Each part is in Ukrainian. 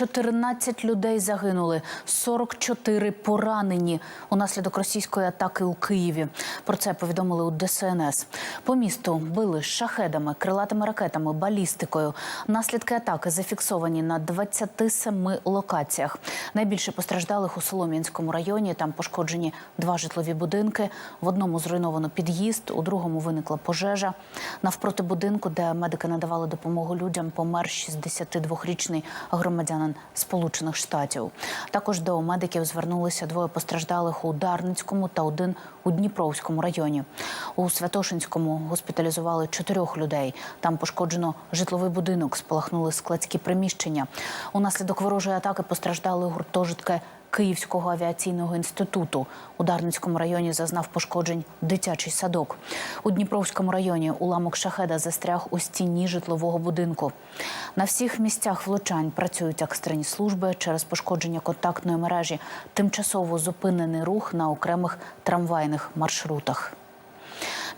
14 людей загинули, 44 поранені унаслідок російської атаки у Києві. Про це повідомили у ДСНС. По місту били шахедами, крилатими ракетами, балістикою. Наслідки атаки зафіксовані на 27 локаціях. Найбільше постраждалих у Солом'янському районі. Там пошкоджені два житлові будинки. В одному зруйновано під'їзд, у другому виникла пожежа. Навпроти будинку, де медики надавали допомогу людям, помер 62-річний громадянин Сполучених Штатів. Також до медиків звернулися двоє постраждалих у Дарницькому та один у Дніпровському районі. У Святошинському госпіталізували чотирьох людей. Там пошкоджено житловий будинок, спалахнули складські приміщення. Унаслідок ворожої атаки постраждали гуртожитки Київського авіаційного інституту. У Дарницькому районі зазнав пошкоджень дитячий садок. У Дніпровському районі уламок шахеда застряг у стіні житлового будинку. На всіх місцях влучань працюють екстрені служби через пошкодження контактної мережі. Тимчасово зупинений рух на окремих трамвайних маршрутах.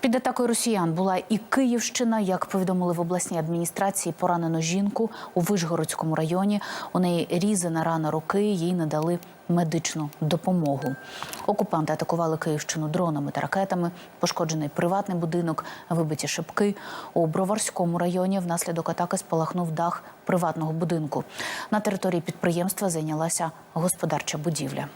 Під атакою росіян була і Київщина. Як повідомили в обласній адміністрації, поранено жінку у Вишгородському районі. У неї різана рана руки. Їй надали медичну допомогу. Окупанти атакували Київщину дронами та ракетами. Пошкоджений приватний будинок, вибиті шибки. У Броварському районі внаслідок атаки спалахнув дах приватного будинку. На території підприємства зайнялася господарча будівля.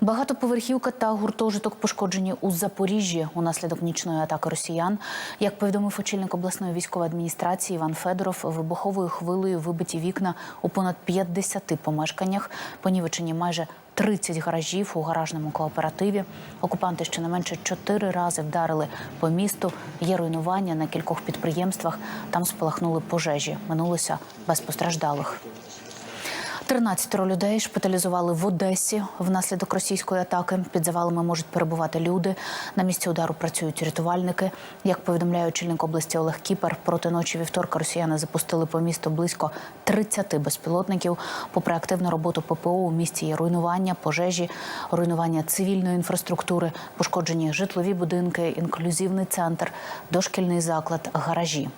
Багатоповерхівка та гуртожиток пошкоджені у Запоріжжі унаслідок нічної атаки росіян. Як повідомив очільник обласної військової адміністрації Іван Федоров, вибуховою хвилею вибиті вікна у понад 50 помешканнях, понівечені майже 30 гаражів у гаражному кооперативі. Окупанти щонайменше чотири рази вдарили по місту. Є руйнування на кількох підприємствах. Там спалахнули пожежі. Минулося без постраждалих. 13 людей шпиталізували в Одесі внаслідок російської атаки. Під завалами можуть перебувати люди. На місці удару працюють рятувальники. Як повідомляє очільник області Олег Кіпер, проти ночі вівторка росіяни запустили по місту близько 30 безпілотників. Попри активну роботу ППО у місті є руйнування, пожежі, руйнування цивільної інфраструктури, пошкоджені житлові будинки, інклюзивний центр, дошкільний заклад, гаражі.